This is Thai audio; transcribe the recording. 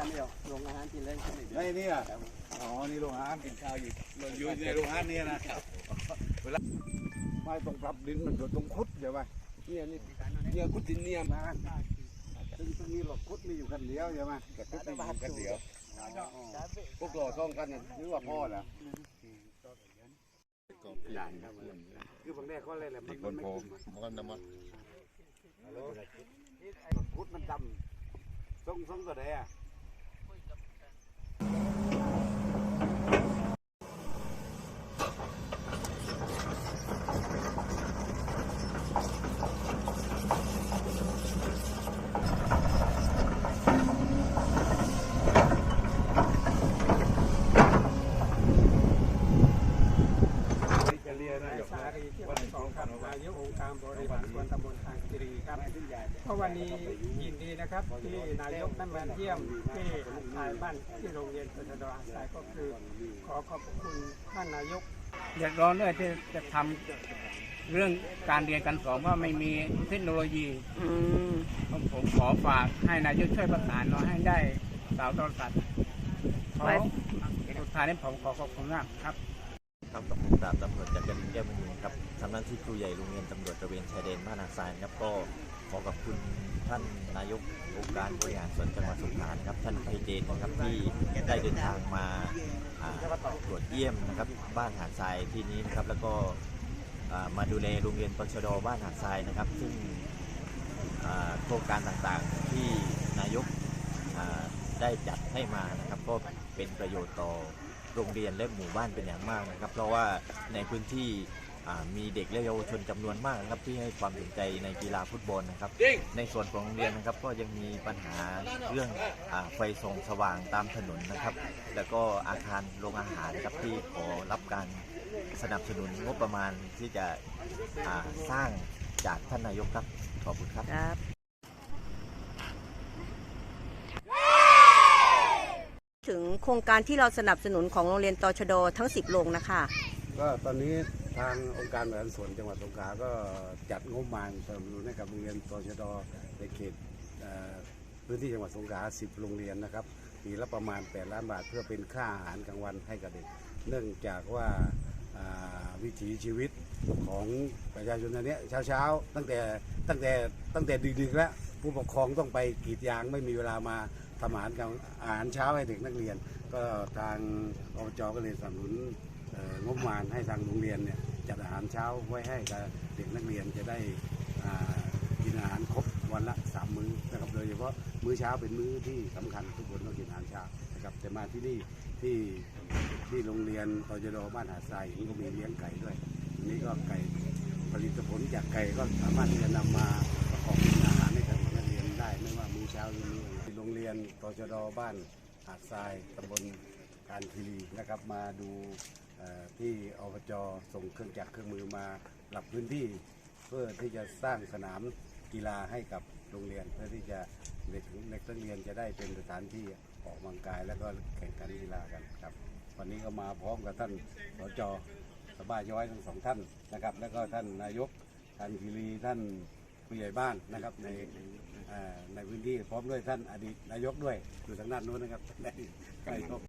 จำไม่ออกโรงอาหารกินเล่นกันอีกไม่เนี่ยอ๋อ นี่โรงอาหารกินข้าวอยู่อยู่ในโรงอาหารเนี่ยนะเวลาไม่ต้องปรับดินมันอยู่ตรงคุดใช่ไหมเนี่ยนี่เนี่ยคุดดินเนี่ยมาซึ่งซึ่งมีหลอกคุดมีอยู่กันเดียวใช่ไหมแต่คุดมีอยู่กันเดียวพวกหล่อซ่องกันเนี่ยนึกว่าพ่อเหรอหลานครับคือบางแรกเขาอะไรแหละมันมันไม่คุดคุดมันดำทรงทรงก็ได้อะจะ Thank you. นายกองค์การบริหารส่วนตำบลทางคีรีครับเพราะวันนี้ยินดีนะครับที่นายกได้มาเยี่ยมที่ทายบ้านที่โรงเรียนตชดอาสายก็คือ ขอขอบคุณท่านนายกเดือดร้อนด้วยที่จะทำเรื่องการเรียนการสอนว่าไม่มีเทคโนโลยีผมผมขอฝากให้นายกช่วยประสานหน่อยให้ได้สาวโทรศัพท์ขอสุดท้ายนี้ผมขอขอบคุณมากครับ ครับกับผมดาบตำรวจจักรินแก้วมณีครับทำหน้าที่ครูใหญ่โรงเรียนตำรวจตระเวนชายแดนบ้านนาซายนะครับก็ขอขอบคุณท่านนายกองค์การบริหารส่วนจังหวัดสงขลานะครับท่านไพเจนนะครับที่ได้เดินทางมาตรวจเยี่ยมนะครับบ้านหาดทรายที่นี้นะครับแล้วก็มาดูแลโรงเรียนปชดบ้านหาดทรายนะครับ ซึ่งโครงการต่างๆที่นายกได้จัดให้มานะครับก็เป็นประโยชน์ต่อ โรงเรียนและหมู่บ้านเป็นอย่างมากนะครับ เพราะว่าในพื้นที่อ่ามีเด็กและเยาวชนจำนวนมากนะครับที่ให้ความสนใจในกีฬาฟุตบอลนะครับ ในส่วนของโรงเรียนนะครับก็ยังมีปัญหาเรื่องอาไฟส่องสว่างตามถนนนะครับ แล้วก็อาคารโรงอาหารนะครับที่ขอรับการสนับสนุนงบประมาณที่จะอ่าสร้างจากท่านนายกครับขอบคุณครับ ถึง โครงการที่เราสนับสนุนของโรงเรียนตชดทั้ง 10 โรงนะคะ ก็ตอนนี้ทางองค์การบริหารส่วนจังหวัดสงขลาก็จัดงบประมาณสนับสนุนให้กับโรงเรียนตชดในเขตพื้นที่จังหวัดสงขลา 10 โรงเรียนนะครับปีละประมาณ 8 ล้านบาท เพื่อเป็นค่าอาหารกลางวันให้กับเด็ก เนื่องจากว่าวิถีชีวิตของประชาชนอันเนี้เช้าๆ ตั้งแต่ตั้งแต่ตั้งแต่ดึกๆแล้ว ผู้ปกครองต้องไปกรีดยางไม่มีเวลามาทำอาหารกลางอาหารเช้าให้เด็กนักเรียน ก็ทางอบจก็เลยสนับสนุนเอ่องบประมาณให้ทางโรงเรียนเนี่ยจัดอาหารเช้าไว้ให้กับเด็กนักเรียนจะได้อ่ากินอาหารครบวันละสามมื้อนะครับโดยเฉพาะมื้อเช้าเป็นมื้อที่สำคัญทุกคนต้องกินอาหารเช้านะครับแต่มาที่นี่ที่ที่โรงเรียนตจดบ้านหาดทรายเห็นก็มีเลี้ยงไก่ด้วยนี้ก็ไก่ผลิตผลจากไก่ก็สามารถที่จะนำมาประกอบเป็นอาหารใน ยนตจดบ้านหาดทรายตำบลการคีรีนะครับมาดูที่อบจส่งเครื่องจักรเครื่องมือมาปรับพื้นที่ เพื่อที่จะสร้างสนามกีฬาให้กับโรงเรียน เพื่อที่จะเด็กเด็กนักเรียนจะได้เป็นสถานที่ออกกำลังกายแล้วก็แข่งขันกีฬากันครับ วันนี้ก็มาพร้อมกับท่านสจสบายย้อยทั้งสองท่านนะครับ แล้วก็ท่านนายกท่านคีรีท่านผู้ใหญ่บ้านนะครับใน ในพื้นที่พร้อมด้วยท่านอดีตนายกด้วยอยู่ทางด้านโน้นนะครับนายก